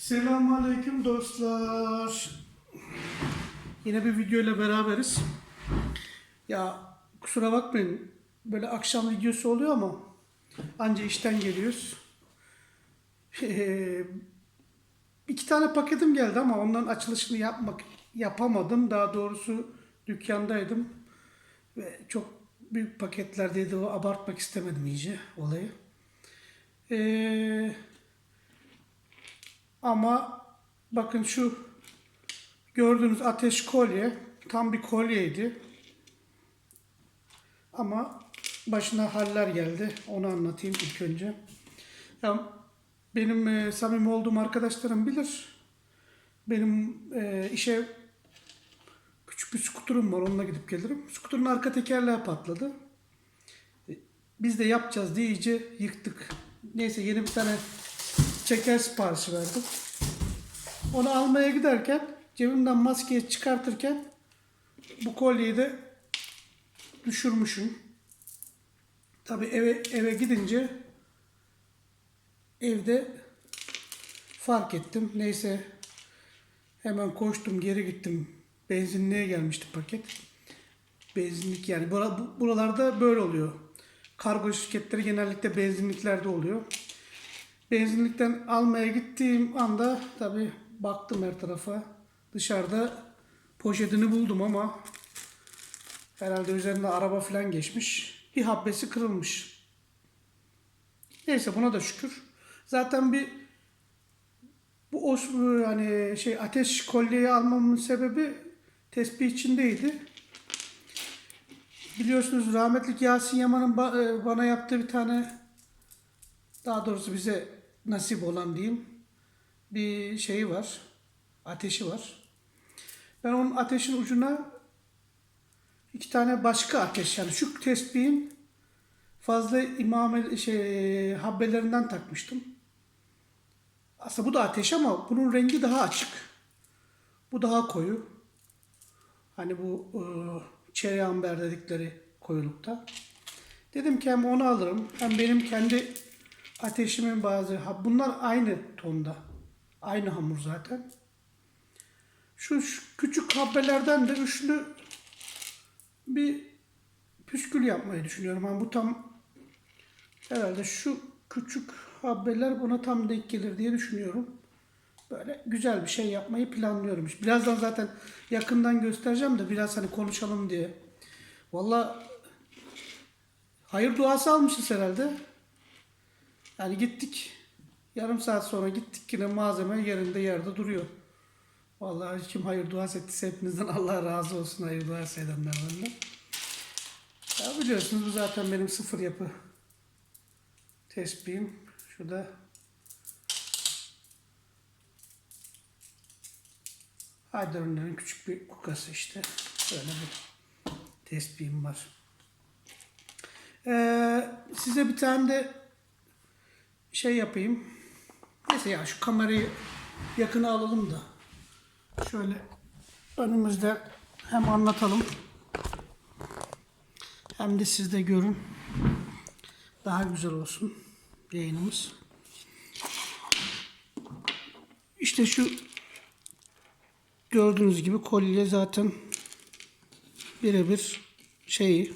Selamünaleyküm dostlar. Yine bir video ile beraberiz. Ya kusura bakmayın böyle akşam videosu oluyor ama anca işten geliyoruz. Eee, İki tane paketim geldi ama onların açılışını yapmak yapamadım. Daha doğrusu dükkandaydım ve çok büyük paketlerdeydi. O abartmak istemedim iyice olayı. Eee ama bakın şu gördüğünüz ateş kolye tam bir kolyeydi. Ama başına haller geldi. Onu anlatayım ilk önce. Ya benim e, samimi olduğum arkadaşlarım bilir. Benim e, işe küçük bir skuterum var. Onunla gidip gelirim. Skuterın arka tekerleği patladı. E, Biz de yapacağız diye yıktık. Neyse yeni bir tane çeker siparişi verdim. Onu almaya giderken cebimden maskeyi çıkartırken bu kolyeyi de düşürmüşüm. Tabi eve eve gidince evde fark ettim. Neyse hemen koştum geri gittim. Benzinliğe gelmişti paket. Benzinlik yani Bura- bu- buralarda böyle oluyor. Kargo şirketleri genellikle benzinliklerde oluyor. Benzinlikten almaya gittiğim anda tabi baktım her tarafa. Dışarıda poşetini buldum ama herhalde üzerinde araba falan geçmiş. Bir habbesi kırılmış. Neyse buna da şükür. Zaten bir bu os yani şey ateş kolyeyi almamın sebebi tespih içindeydi. Biliyorsunuz rahmetli Yasin Yaman'ın e, bana yaptığı bir tane daha doğrusu bize nasip olan diyeyim bir şeyi var. Ateşi var. Ben onun ateşin ucuna iki tane başka ateş yani şu tespihin fazla imame şey habbelerinden takmıştım. Aslında bu da ateş ama bunun rengi daha açık. Bu daha koyu. Hani bu e, çeri amber dedikleri koyulukta. Dedim ki hem onu alırım hem benim kendi ateşimin bazı bunlar aynı tonda. Aynı hamur zaten. Şu, şu küçük habbelerden de üçlü bir püskül yapmayı düşünüyorum. Yani bu tam herhalde şu küçük habbeler buna tam denk gelir diye düşünüyorum. Böyle güzel bir şey yapmayı planlıyorum. Birazdan zaten yakından göstereceğim de biraz hani konuşalım diye. Vallahi hayır duası almışız herhalde. Yani gittik. Yarım saat sonra gittik yine malzeme yerinde yerde duruyor. Vallahi kim hayır duası ettiyse hepinizden Allah razı olsun hayır duası edenlerden de. Ya biliyorsunuz bu zaten benim sıfır yapı tespihim. Şurada Haydar'ın küçük bir kukası işte. Böyle bir tespihim var. Ee, size bir tane de şey yapayım. Neyse ya şu kamerayı yakına alalım da. Şöyle önümüzde hem anlatalım. Hem de siz de görün. Daha güzel olsun yayınımız. İşte şu gördüğünüz gibi kolye zaten birebir şeyi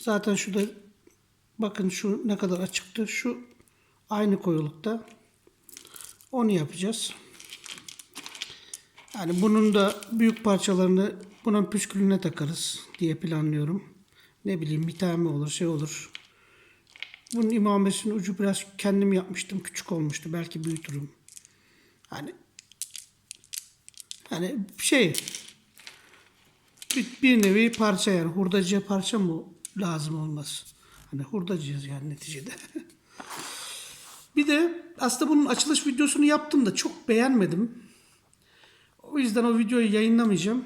zaten şurada bakın şu ne kadar açıktı. Şu aynı koyulukta. Onu yapacağız. Yani bunun da büyük parçalarını bunun püskülüne takarız diye planlıyorum. Ne bileyim bir tane olur şey olur. Bunun imamesinin ucu biraz kendim yapmıştım. Küçük olmuştu. Belki büyütürüm. Hani hani şey bir, bir nevi parça yani hurdacıya parça mı lazım olmaz. Hani hurdacıyız yani neticede. bir de aslında bunun açılış videosunu yaptım da çok beğenmedim. O yüzden o videoyu yayınlamayacağım.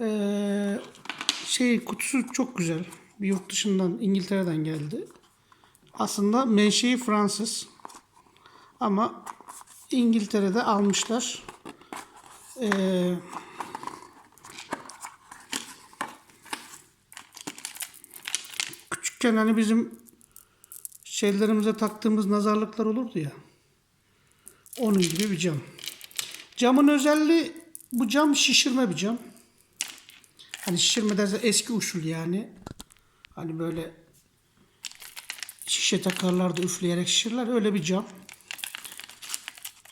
Ee, şey kutusu çok güzel. Bir yurt dışından İngiltere'den geldi. Aslında menşei Fransız. Ama İngiltere'de almışlar. Ee, küçükken hani bizim şeylerimize taktığımız nazarlıklar olurdu ya. Onun gibi bir cam. Camın özelliği bu cam şişirme bir cam. Hani şişirme derse eski usul yani. Hani böyle şişe takarlar da üfleyerek şişirirler. Öyle bir cam.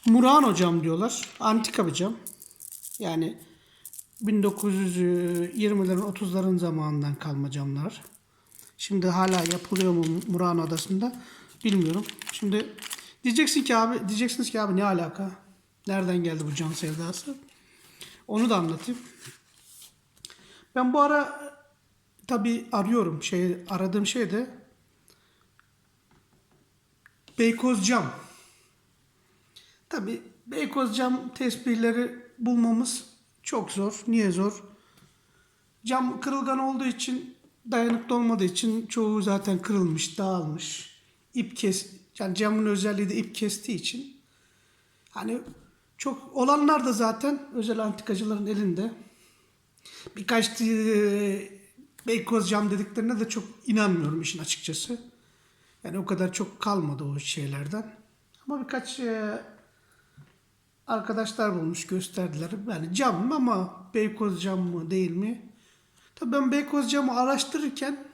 Murano cam diyorlar. Antika bir cam. Yani 1920'lerin 30'ların zamanından kalma camlar. Şimdi hala yapılıyor mu Murano Adası'nda bilmiyorum. Şimdi diyeceksin ki abi diyeceksiniz ki abi ne alaka? Nereden geldi bu cam sevdası? Onu da anlatayım. Ben bu ara tabi arıyorum. Şey aradığım şey de Beykoz cam. Tabi Beykoz cam tespihleri bulmamız çok zor. Niye zor? Cam kırılgan olduğu için dayanıklı olmadığı için çoğu zaten kırılmış, dağılmış. İp kes yani camın özelliği de ip kestiği için hani çok olanlar da zaten özel antikacıların elinde. Birkaç e, Beykoz cam dediklerine de çok inanmıyorum işin açıkçası. Yani o kadar çok kalmadı o şeylerden. Ama birkaç e, arkadaşlar bulmuş gösterdiler. Yani cam mı ama Beykoz cam mı değil mi? Tabii ben Beykoz camı araştırırken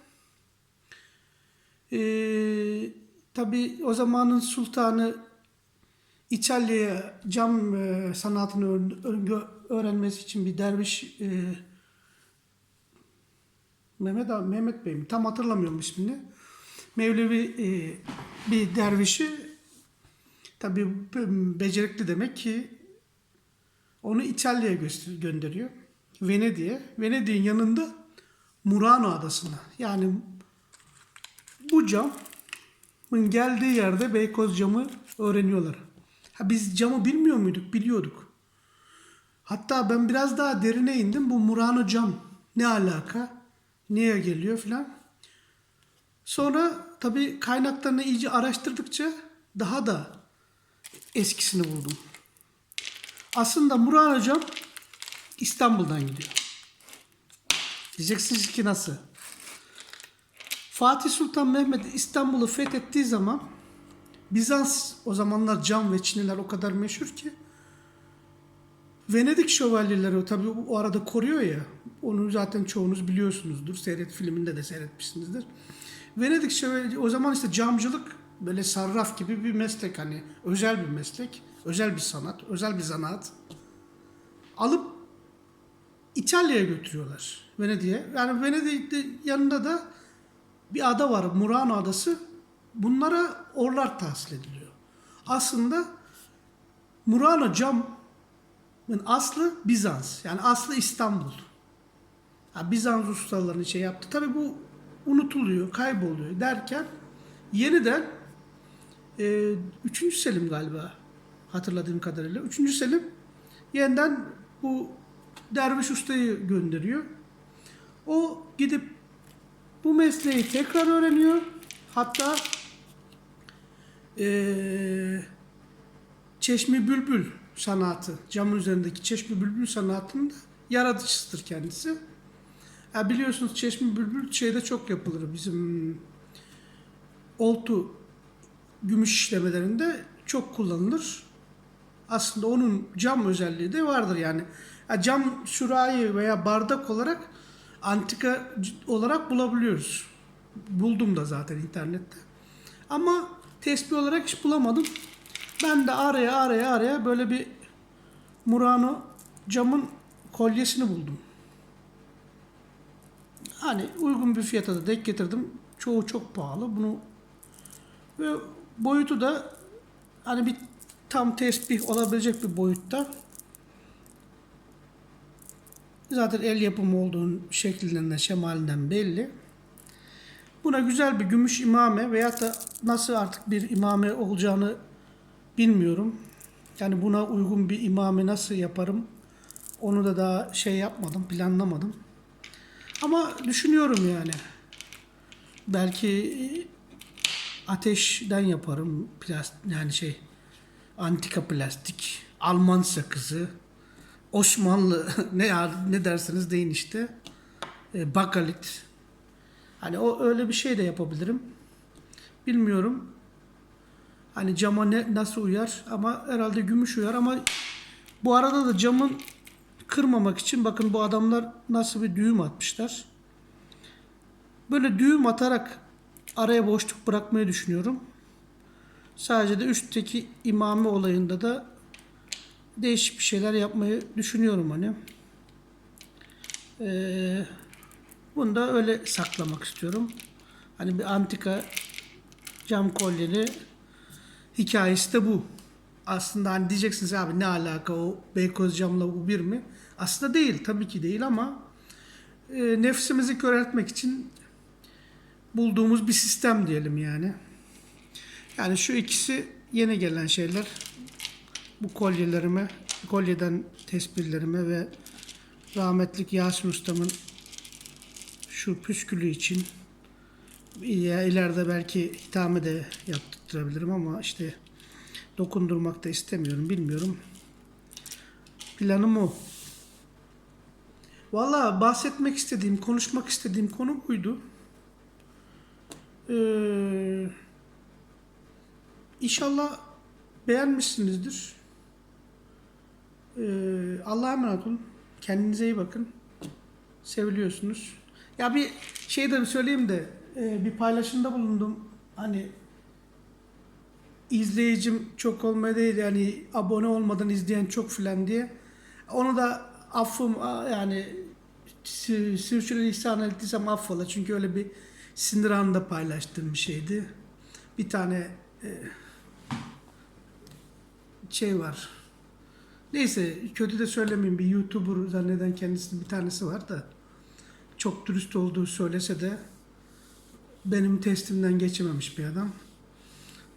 eee tabii o zamanın sultanı İtalya'ya cam e, sanatını öğrenmesi için bir derviş e, Mehmet abi, Mehmet Bey mi? Tam hatırlamıyorum ismini. Mevlevi e, bir dervişi tabii be- becerikli demek ki onu İtalya'ya gönderiyor. Venedik'e. Venedik'in yanında Murano adasına. Yani bu camın geldiği yerde Beykoz camı öğreniyorlar. Ha biz camı bilmiyor muyduk? Biliyorduk. Hatta ben biraz daha derine indim. Bu Murano cam ne alaka? Niye geliyor filan. Sonra tabii kaynaklarını iyice araştırdıkça daha da eskisini buldum. Aslında Murano cam İstanbul'dan gidiyor. Diyeceksiniz ki nasıl? Fatih Sultan Mehmet İstanbul'u fethettiği zaman Bizans o zamanlar cam ve çiniler o kadar meşhur ki Venedik şövalyeleri tabii o arada koruyor ya. Onu zaten çoğunuz biliyorsunuzdur. Seyret filminde de seyretmişsinizdir. Venedik şövalye o zaman işte camcılık böyle sarraf gibi bir meslek hani özel bir meslek, özel bir sanat, özel bir zanaat. Alıp İtalya'ya götürüyorlar. Venedik'e. Yani Venedik'te yanında da bir ada var. Murano adası. Bunlara orlar tahsil ediliyor. Aslında Murano camın aslı Bizans. Yani aslı İstanbul. Ha, Bizans ustalarının şey yaptı. Tabii bu unutuluyor, kayboluyor derken yeniden e, 3. Selim galiba hatırladığım kadarıyla. 3. Selim yeniden bu derviş ustayı gönderiyor. O gidip bu mesleği tekrar öğreniyor. Hatta eee Çeşmi Bülbül sanatı, camın üzerindeki Çeşmi Bülbül sanatının da yaratıcısıdır kendisi. Ya biliyorsunuz Çeşmi Bülbül şeyde çok yapılır bizim oltu gümüş işlemelerinde çok kullanılır. Aslında onun cam özelliği de vardır yani. Cam sürahi veya bardak olarak antika olarak bulabiliyoruz. Buldum da zaten internette. Ama tespih olarak hiç bulamadım. Ben de araya araya araya böyle bir Murano camın kolyesini buldum. Hani uygun bir fiyata da denk getirdim. Çoğu çok pahalı. Bunu ve boyutu da hani bir tam tesbih olabilecek bir boyutta. Zaten el yapımı olduğun şeklinden, şemalinden belli. Buna güzel bir gümüş imame veya da nasıl artık bir imame olacağını bilmiyorum. Yani buna uygun bir imame nasıl yaparım onu da daha şey yapmadım, planlamadım. Ama düşünüyorum yani. Belki ateşten yaparım. Plast yani şey antika plastik, Alman sakızı, Osmanlı ne ya- ne derseniz deyin işte. E, bakalit. Hani o öyle bir şey de yapabilirim. Bilmiyorum. Hani cama ne, nasıl uyar ama herhalde gümüş uyar ama bu arada da camın kırmamak için bakın bu adamlar nasıl bir düğüm atmışlar. Böyle düğüm atarak araya boşluk bırakmayı düşünüyorum. Sadece de üstteki imame olayında da değişik bir şeyler yapmayı düşünüyorum hani. Ee, bunu da öyle saklamak istiyorum. Hani bir antika cam kolyeli hikayesi de bu. Aslında hani diyeceksiniz abi ne alaka o Beykoz camla bu bir mi? Aslında değil tabii ki değil ama e, nefsimizi köreltmek için bulduğumuz bir sistem diyelim yani. Yani şu ikisi yeni gelen şeyler. Bu kolyelerime, kolyeden tespihlerime ve rahmetlik Yasin Ustam'ın şu püskülü için ya ileride belki hitame de yaptırabilirim ama işte dokundurmak da istemiyorum bilmiyorum. Planım o. Valla bahsetmek istediğim, konuşmak istediğim konu buydu. Ee, inşallah beğenmişsinizdir. Ee, Allah'a emanet olun. Kendinize iyi bakın. Seviliyorsunuz. Ya bir şey de söyleyeyim de e, bir paylaşımda bulundum. Hani izleyicim çok olmaya değil yani abone olmadan izleyen çok filan diye. Onu da affım yani sü- sürçülisan ettiysem affola. Çünkü öyle bir sinir anında paylaştığım bir şeydi. Bir tane e, şey var. Neyse kötü de söylemeyeyim bir YouTuber zanneden kendisinin bir tanesi var da çok dürüst olduğu söylese de benim testimden geçememiş bir adam.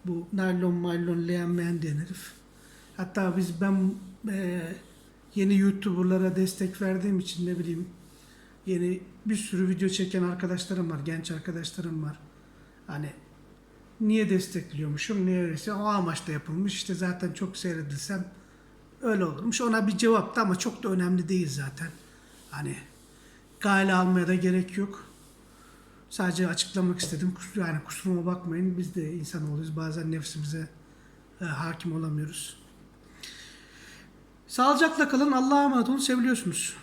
Bu naylon maylon leğenmeyen diyen herif. Hatta biz ben e, yeni YouTuber'lara destek verdiğim için ne bileyim yeni bir sürü video çeken arkadaşlarım var, genç arkadaşlarım var. Hani niye destekliyormuşum, niye öyleyse o amaçla yapılmış. İşte zaten çok seyredilsem öyle olurmuş. Ona bir cevaptı ama çok da önemli değil zaten. Hani gale almaya da gerek yok. Sadece açıklamak istedim. Yani kusuruma bakmayın. Biz de insan oluyoruz. Bazen nefsimize e, hakim olamıyoruz. Sağlıcakla kalın. Allah'a emanet olun. Seviliyorsunuz.